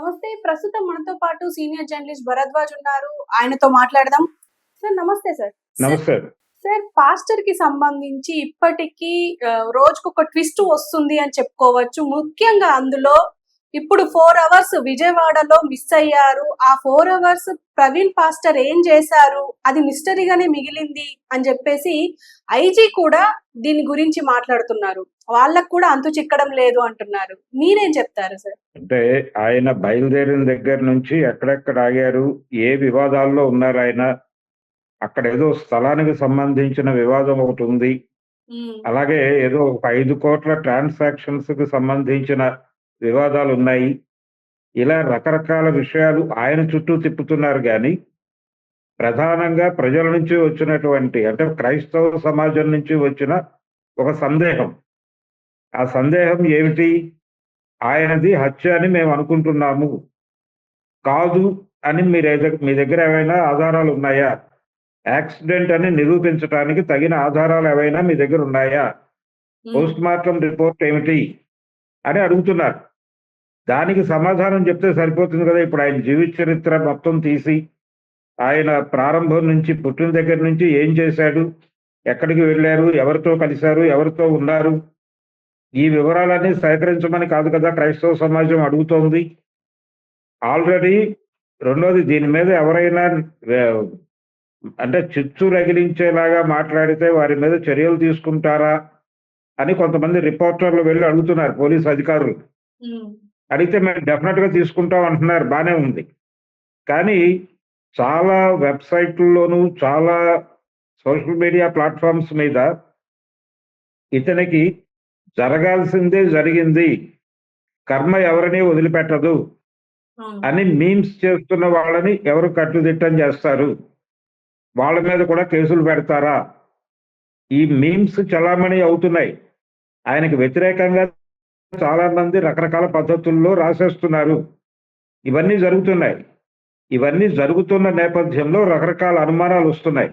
నమస్తే. ప్రస్తుతం మనతో పాటు సీనియర్ జర్నలిస్ట్ భరద్వాజ్ ఉన్నారు. ఆయనతో మాట్లాడదాం. సార్ నమస్తే సార్. నమస్తే. సార్ పాస్టర్కి సంబంధించి ఇప్పటికీ ఆ, రోజుకు ఒక ట్విస్ట్ వస్తుంది అని చెప్పుకోవచ్చు. ముఖ్యంగా అందులో ఇప్పుడు ఫోర్ అవర్స్ విజయవాడలో మిస్ అయ్యారు. ఆ ఫోర్ అవర్స్ ప్రవీణ్ పాస్టర్ ఏం చేశారు? అది మిస్టరీగానే మిగిలింది అని చెప్పేసి ఐజీ కూడా దీని గురించి మాట్లాడుతున్నారు. వాళ్ళకు కూడా అంతు చిక్కడం లేదు అంటున్నారు. మీరేం చెప్తారు సార్? అంటే ఆయన బయలుదేరిన దగ్గర నుంచి ఎక్కడెక్కడ ఆగారు? ఏ వివాదాల్లో ఉన్నారు ఆయన? అక్కడ ఏదో స్థలానికి సంబంధించిన వివాదం ఒకటి ఉంది. అలాగే ఏదో ఒక ఐదు కోట్ల ట్రాన్సాక్షన్స్కి సంబంధించిన వివాదాలు ఉన్నాయి. ఇలా రకరకాల విషయాలు ఆయన చుట్టూ తిప్పుతున్నారు కానీ ప్రధానంగా ప్రజల నుంచి వచ్చినటువంటి అంటే క్రైస్తవ సమాజం నుంచి వచ్చిన ఒక సందేహం. ఆ సందేహం ఏమిటి? ఆయనది హత్య అని మేము అనుకుంటున్నాము. కాదు అని మీరు ఏద- మీ దగ్గర ఏమైనా ఆధారాలు ఉన్నాయా? యాక్సిడెంట్ అని నిరూపించడానికి తగిన ఆధారాలు ఏవైనా మీ దగ్గర ఉన్నాయా? పోస్ట్ మార్టం రిపోర్ట్ ఏమిటి? అని అడుగుతున్నారు. దానికి సమాధానం చెప్తే సరిపోతుంది కదా. ఇప్పుడు ఆయన జీవిత చరిత్ర మొత్తం తీసి ఆయన ప్రారంభం నుంచి పుట్టిన దగ్గర నుంచి ఏం చేశాడు ఎక్కడికి వెళ్ళారు ఎవరితో కలిశారు ఎవరితో ఉన్నారు ఈ వివరాలన్నీ సేకరించమని కాదు కదా క్రైస్తవ సమాజం అడుగుతోంది. ఆల్రెడీ రెండోది దీని మీద ఎవరైనా అంటే చిచ్చు రగిలించేలాగా మాట్లాడితే వారి మీద చర్యలు తీసుకుంటారా అని కొంతమంది రిపోర్టర్లు వెళ్ళి అడుగుతున్నారు పోలీస్ అధికారులు. అడిగితే మేము డెఫినెట్గా తీసుకుంటాం అంటున్నారు బానే ఉంది. కానీ చాలా వెబ్సైట్లలోనూ చాలా సోషల్ మీడియా ప్లాట్ఫామ్స్ మీద ఇతనికి జరగాల్సిందే జరిగింది. కర్మ ఎవరిని వదిలిపెట్టదు. అని మీమ్స్ చేస్తున్న వాళ్ళని ఎవరు కట్టుదిట్టం చేస్తారు? వాళ్ళ మీద కూడా కేసులు పెడతారా? ఈ మీమ్స్ చలామణి అవుతున్నాయి. ఆయనకు వ్యతిరేకంగా చాలా మంది రకరకాల పద్ధతుల్లో రాసేస్తున్నారు. ఇవన్నీ జరుగుతున్నాయి. ఇవన్నీ జరుగుతున్న నేపథ్యంలో రకరకాల అనుమానాలు వస్తున్నాయి.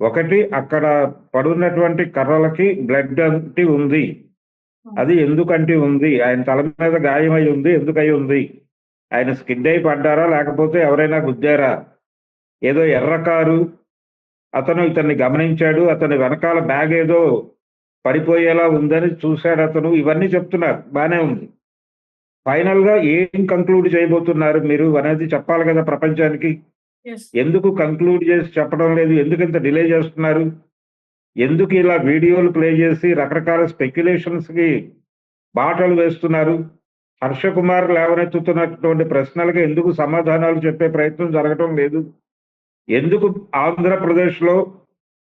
ఒకటి అక్కడ పడున్నటువంటి కర్రలకి బ్లడ్ అంటి ఉంది. అది ఎందుకంటే ఉంది? ఆయన తల మీద గాయమై ఉంది ఎందుకై ఉంది? ఆయన స్కిడ్ అయి పడ్డారా? లేకపోతే ఎవరైనా గుద్దారా? ఏదో ఎర్ర కారు. అతను ఇతన్ని గమనించాడు. అతని వెనకాల బ్యాగ్ ఏదో పడిపోయేలా ఉందని చూశాడు అతను. ఇవన్నీ చెప్తున్నారు. బానే ఉంది. ఫైనల్గా ఏం కంక్లూడ్ చేయబోతున్నారు మీరు అనేది చెప్పాలి కదా ప్రపంచానికి. ఎందుకు కంక్లూడ్ చేసి చెప్పడం లేదు? ఎందుకు ఇంత డిలే చేస్తున్నారు? ఎందుకు ఇలా వీడియోలు ప్లే చేసి రకరకాల స్పెక్యులేషన్స్కి బాటలు వేస్తున్నారు? హర్ష కుమార్ లేవనెత్తుతున్నటువంటి ప్రశ్నలకు ఎందుకు సమాధానాలు చెప్పే ప్రయత్నం జరగటం లేదు? ఎందుకు ఆంధ్రప్రదేశ్లో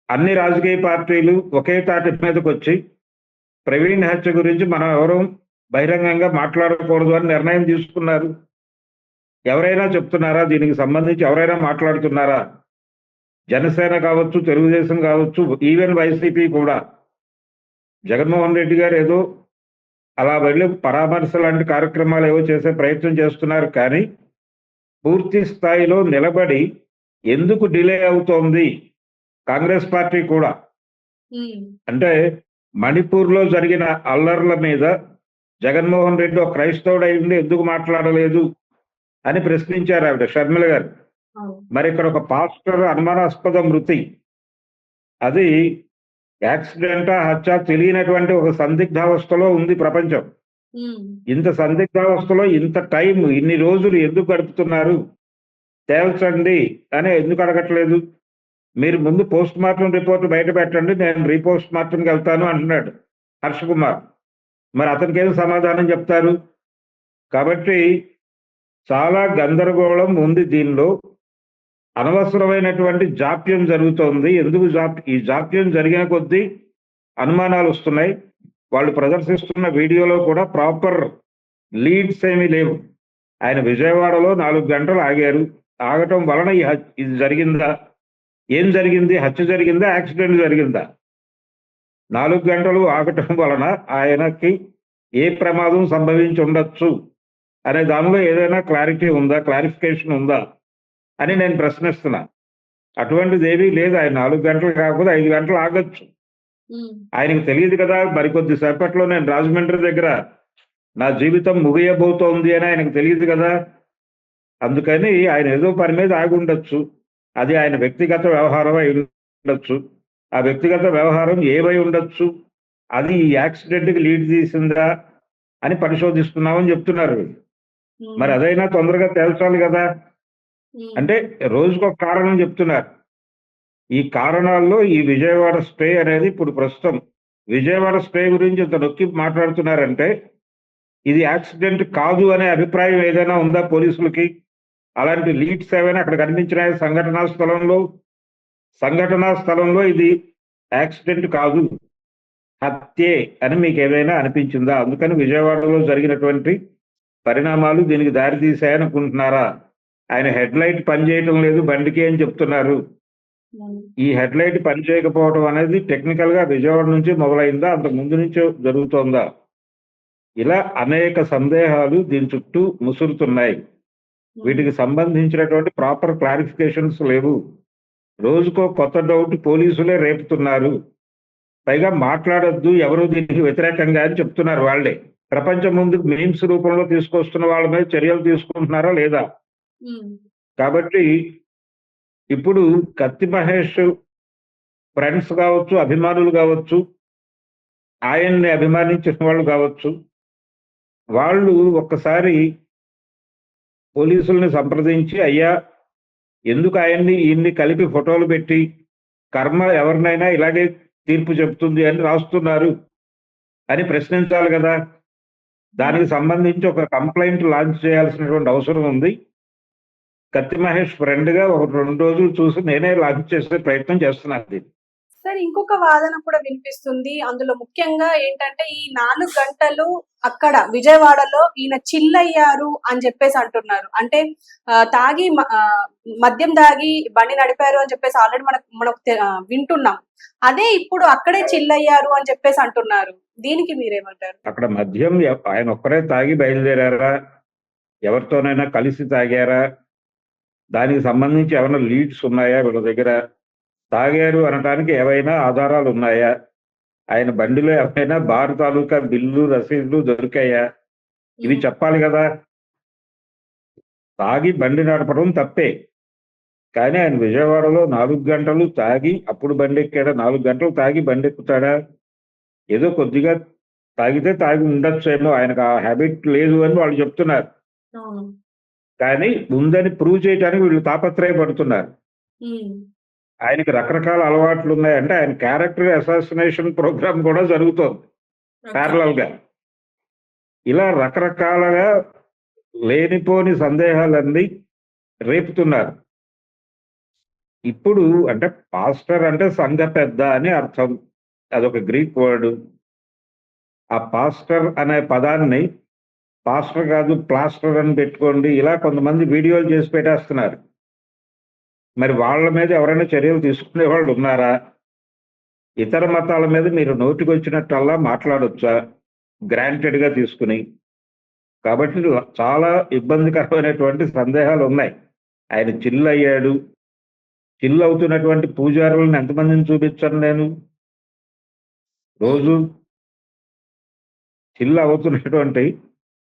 అన్ని రాజకీయ పార్టీలు ఒకే తాటి మీదకి వచ్చి ప్రవీణ్ హత్య గురించి మనం ఎవరూ బహిరంగంగా మాట్లాడకూడదు అని నిర్ణయం తీసుకున్నారు. ఎవరైనా చెప్తున్నారా? దీనికి సంబంధించి ఎవరైనా మాట్లాడుతున్నారా? జనసేన కావచ్చు తెలుగుదేశం కావచ్చు ఈవెన్ వైసీపీ కూడా. జగన్మోహన్ రెడ్డి గారు ఏదో అలా వెళ్ళి పరామర్శ లాంటి కార్యక్రమాలు ఏవో చేసే ప్రయత్నం చేస్తున్నారు కానీ పూర్తి స్థాయిలో నిలబడి ఎందుకు డిలే అవుతోంది? కాంగ్రెస్ పార్టీ కూడా. అంటే మణిపూర్లో జరిగిన అల్లర్ల మీద జగన్మోహన్ రెడ్డి ఒక క్రైస్తవుడు అయింది ఎందుకు మాట్లాడలేదు అని ప్రశ్నించారు ఆవిడ షర్మిల గారు. మరి ఇక్కడ ఒక పాస్టర్ అనుమానాస్పద మృతి. అది యాక్సిడెంటా హత్య తెలియనటువంటి ఒక సందిగ్ధావస్థలో ఉంది ప్రపంచం. ఇంత సందిగ్ధావస్థలో ఇంత టైం ఇన్ని రోజులు ఎందుకు గడుపుతున్నారు? తేల్చండి అని ఎందుకు అడగట్లేదు? మీరు ముందు పోస్ట్ మార్టం రిపోర్ట్ బయట పెట్టండి నేను రీపోస్ట్ మార్టంకి వెళ్తాను అంటున్నాడు హర్ష కుమార్. మరి అతనికి ఏం సమాధానం చెప్తారు? కాబట్టి చాలా గందరగోళం ఉంది దీనిలో. అనవసరమైనటువంటి జాప్యం జరుగుతోంది. ఎందుకు జాప్ ఈ జాప్యం జరిగిన కొద్దీ అనుమానాలు వస్తున్నాయి. వాళ్ళు ప్రదర్శిస్తున్న వీడియోలో కూడా ప్రాపర్ లీడ్స్ ఏమీ లేవు. ఆయన విజయవాడలో నాలుగు గంటలు ఆగారు. ఆగటం వలన ఈ ఇది జరిగిందా? ఏం జరిగింది? హత్య జరిగిందా? యాక్సిడెంట్ జరిగిందా? నాలుగు గంటలు ఆగటం వలన ఆయనకి ఏ ప్రమాదం సంభవించి ఉండొచ్చు అనే దానిలో ఏదైనా క్లారిటీ ఉందా? క్లారిఫికేషన్ ఉందా? అని నేను ప్రశ్నిస్తున్నా. అటువంటిది ఏమీ లేదు. ఆయన నాలుగు గంటలు కాకపోతే ఐదు గంటలు ఆగొచ్చు. ఆయనకు తెలియదు కదా మరికొద్ది సేపట్లో నేను రాజమండ్రి దగ్గర నా జీవితం ముగియబోతోంది అని ఆయనకు తెలియదు కదా. అందుకని ఆయన ఏదో పని మీద ఆగి ఉండొచ్చు అది ఆయన వ్యక్తిగత వ్యవహారం అయి ఉండొచ్చు. ఆ వ్యక్తిగత వ్యవహారం ఏమై ఉండొచ్చు? అది ఈ యాక్సిడెంట్కి లీడ్ తీసిందా అని పరిశోధిస్తున్నామని చెప్తున్నారు. మరి అదైనా తొందరగా తేల్చాలి కదా. అంటే రోజుకు ఒక కారణం చెప్తున్నారు. ఈ కారణాల్లో ఈ విజయవాడ స్టే అనేది ఇప్పుడు ప్రస్తుతం విజయవాడ స్టే గురించి ఇంత నొక్కి మాట్లాడుతున్నారంటే ఇది యాక్సిడెంట్ కాదు అనే అభిప్రాయం ఏదైనా ఉందా పోలీసులకి? అలాంటి లీడ్స్ ఏవైనా అక్కడ కనిపించినాయి సంఘటనా స్థలంలో? సంఘటనా స్థలంలో ఇది యాక్సిడెంట్ కాదు. హత్యే అని మీకు ఏదైనా అనిపించిందా? అందుకని విజయవాడలో జరిగినటువంటి పరిణామాలు దీనికి దారి తీసాయనుకుంటున్నారా ఆయన హెడ్ లైట్ పనిచేయటం లేదు బండికి అని చెప్తున్నారు. ఈ హెడ్ లైట్ పనిచేయకపోవడం అనేది టెక్నికల్గా విజయవాడ నుంచి మొదలైందా? అంతకు ముందు నుంచే జరుగుతోందా? ఇలా అనేక సందేహాలు దీని చుట్టూ ముసురుతున్నాయి. వీటికి సంబంధించినటువంటి ప్రాపర్ క్లారిఫికేషన్స్ లేవు. రోజుకో కొత్త డౌట్ పోలీసులే రేపుతున్నారు. పైగా మాట్లాడొద్దు ఎవరు దీనికి వ్యతిరేకంగా అని చెప్తున్నారు వాళ్ళే. ప్రపంచం ముందు మీమ్స్ రూపంలో తీసుకొస్తున్న వాళ్ళ మీద చర్యలు తీసుకుంటున్నారా లేదా? కాబట్టి ఇప్పుడు కత్తి మహేష్ ఫ్రెండ్స్ కావచ్చు అభిమానులు కావచ్చు ఆయన్ని అభిమానించిన వాళ్ళు కావచ్చు వాళ్ళు ఒక్కసారి పోలీసుల్ని సంప్రదించి అయ్యా ఎందుకు ఆయన్ని ఈయన్ని కలిపి ఫోటోలు పెట్టి కర్మ ఎవరినైనా ఇలాగే తీర్పు చెప్తుంది అని రాస్తున్నారు అని ప్రశ్నించాలి కదా దానికి సంబంధించి ఒక కంప్లైంట్ లాంచ్ చేయాల్సినటువంటి అవసరం ఉంది కత్తి మహేష్ ఫ్రెండ్గా ఒక రెండు రోజులు చూసి నేనే లాంచ్ చేసే ప్రయత్నం చేస్తున్నాను దీన్ని. సార్ ఇంకొక వాదన కూడా వినిపిస్తుంది. అందులో ముఖ్యంగా ఏంటంటే ఈ నాలుగు గంటలు అక్కడ విజయవాడలో ఈయన చిల్లయ్యారు అని చెప్పేసి అంటున్నారు. అంటే తాగి మద్యం తాగి బండి నడిపారు అని చెప్పేసి ఆల్రెడీ మనకు మనకు వింటున్నాం. అదే ఇప్పుడు అక్కడే చిల్లయ్యారు అని చెప్పేసి అంటున్నారు. దీనికి మీరేమంటారు? అక్కడ మద్యం ఆయన ఒక్కరే తాగి బయలుదేరారా? ఎవరితోనైనా కలిసి తాగారా? దానికి సంబంధించి ఏమైనా లీడ్స్ ఉన్నాయా వీళ్ళ దగ్గర? తాగారు అనడానికి ఏవైనా ఆధారాలు ఉన్నాయా? ఆయన బండిలో ఏమైనా బార్ తాలూకా బిల్లు రసీదులు దొరికాయా? ఇవి చెప్పాలి కదా. తాగి బండి నడపడం తప్పే. కానీ ఆయన విజయవాడలో నాలుగు గంటలు తాగి అప్పుడు బండి ఎక్కాడా? నాలుగు గంటలు తాగి బండి ఎక్కుతాడా? ఏదో కొద్దిగా తాగితే తాగి ఉండొచ్చేమో. ఆయనకు ఆ హ్యాబిట్ లేదు అని వాళ్ళు చెప్తున్నారు. కానీ ఉందని ప్రూవ్ చేయడానికి వీళ్ళు తాపత్రయపడుతున్నారు. ఆయనకి రకరకాల అలవాట్లు ఉన్నాయంటే ఆయన క్యారెక్టర్ అసాసినేషన్ ప్రోగ్రామ్ కూడా జరుగుతోంది. ప్యారలల్గా ఇలా రకరకాలుగా లేనిపోని సందేహాలన్నీ రేపుతున్నారు. ఇప్పుడు అంటే పాస్టర్ అంటే సంఘ పెద్ద అని అర్థం. అదొక గ్రీక్ వర్డ్ ఆ పాస్టర్ అనే పదాన్ని పాస్టర్ కాదు ప్లాస్టర్ అని పెట్టుకోండి. ఇలా కొంతమంది వీడియోలు చేసి పెట్టేస్తున్నారు. మరి వాళ్ళ మీద ఎవరైనా చర్యలు తీసుకునే వాళ్ళు ఉన్నారా? ఇతర మతాల మీద మీరు నోటికొచ్చినట్టల్లా మాట్లాడొచ్చా? గ్రాంటెడ్గా తీసుకుని. కాబట్టి చాలా ఇబ్బందికరమైనటువంటి సందేహాలు ఉన్నాయి ఆయన చిల్లు అయ్యాడు చిల్ అవుతున్నటువంటి పూజారులను ఎంతమందిని చూపించను నేను? రోజు చిల్లు అవుతున్నటువంటి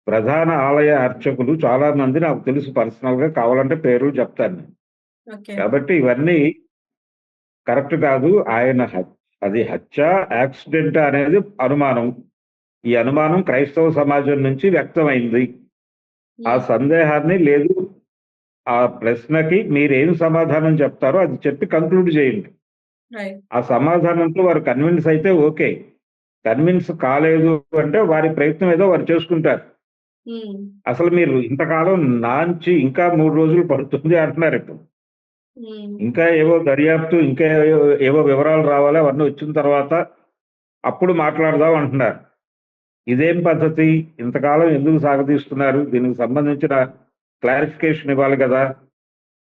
ప్రధాన ఆలయ అర్చకులు చాలామంది నాకు తెలుసు. పర్సనల్గా కావాలంటే పేర్లు చెప్తాను నేను. కాబట్టి ఇవన్నీ కరెక్ట్ కాదు. ఆయన అది హత్య యాక్సిడెంట్ అనేది అనుమానం. ఈ అనుమానం క్రైస్తవ సమాజం నుంచి వ్యక్తమైంది. ఆ సందేహాన్ని లేదు. ఆ ప్రశ్నకి మీరేం సమాధానం చెప్తారో అది చెప్పి కంక్లూడ్ చేయండి. ఆ సమాధానంతో వారు కన్విన్స్ అయితే ఓకే. కన్విన్స్ కాలేదు అంటే వారి ప్రయత్నం ఏదో వారు చేసుకుంటారు. అసలు మీరు ఇంతకాలం నాంచి ఇంకా మూడు రోజులు పడుతుంది అంటున్నారు ఇప్పుడు. ఇంకా ఏవో దర్యాప్తు ఇంకా ఏవో- వివరాలు రావాలి అవన్నీ వచ్చిన తర్వాత అప్పుడు మాట్లాడదాం అంటున్నారు. ఇదేం పద్ధతి? ఇంతకాలం ఎందుకు సాగతీస్తున్నారు దీనికి సంబంధించిన క్లారిఫికేషన్ ఇవ్వాలి కదా.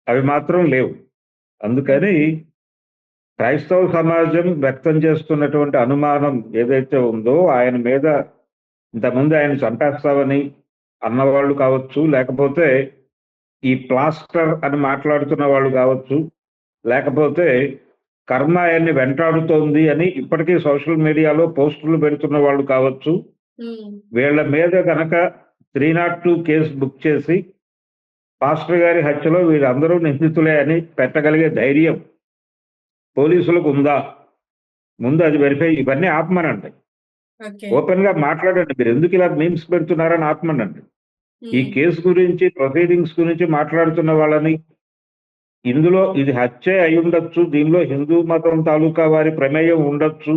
అవి మాత్రం లేవు. అందుకని క్రైస్తవ సమాజం వ్యక్తం చేస్తున్నటువంటి అనుమానం ఏదైతే ఉందో ఆయన మీద ఇంతకుముందు ఆయన చంపేస్తామని అన్నవాళ్ళు కావచ్చు లేకపోతే ఈ ప్లాస్టర్ అని మాట్లాడుతున్న వాళ్ళు కావచ్చు లేకపోతే కర్మ ఆయన్ని వెంటాడుతోంది అని ఇప్పటికీ సోషల్ మీడియాలో పోస్టులు పెడుతున్న వాళ్ళు కావచ్చు వీళ్ళ మీద గనక three not two case book చేసి పాస్టర్ గారి హత్యలో వీళ్ళందరూ నిందితులే అని పెట్టగలిగే ధైర్యం పోలీసులకు ఉందా? ముందు అది వెరిఫై ఇవన్నీ ఆపమనండి. ఓకే. ఓపెన్గా మాట్లాడండి. మీరు ఎందుకు ఇలా మీమ్స్ పెడుతున్నారని ఆపమనండి. ఈ కేసు గురించి ప్రొసీడింగ్స్ గురించి మాట్లాడుతున్న వాళ్ళని ఇందులో ఇది హత్య అయి ఉండొచ్చు దీనిలో హిందూ మతం తాలూకా వారి ప్రమేయం ఉండొచ్చు